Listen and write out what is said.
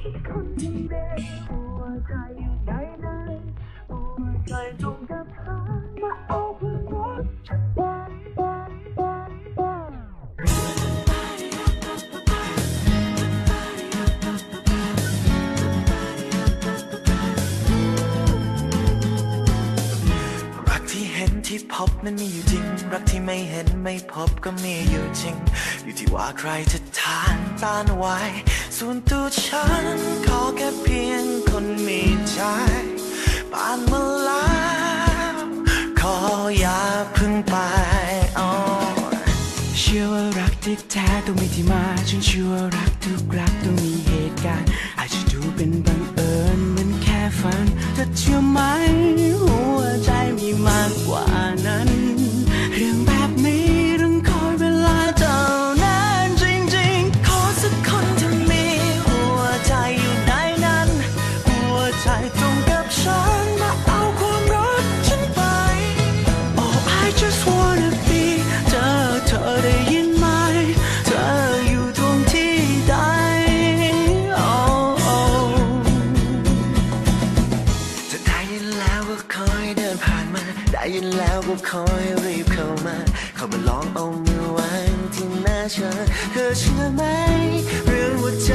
สักคนที่เด็กหัวใจอยู่ไหนไหนหัวใจจง ที่พบนั้นมีอยู่จริง รักที่ไม่เห็นไม่พบก็มีอยู่จริง อยู่ที่ว่าใครจะทานต้านไว้ ส่วนตัวฉันขอแค่เพียงคนมีใจปานมาแล้วขออย่าพึ่งไปเชื่อว่ารักที่แท้ต้องมีที่มาฉันเชื่อว่ารักทุกรักต้องมีเหตุการณ์อาจจะดูเป็นบังเอิญ ยินแล้วก็คอยรีบเข้ามา เข้ามาลองเอามือวางที่หน้าเธอเธอเชื่อไหมเรื่องหัวใจ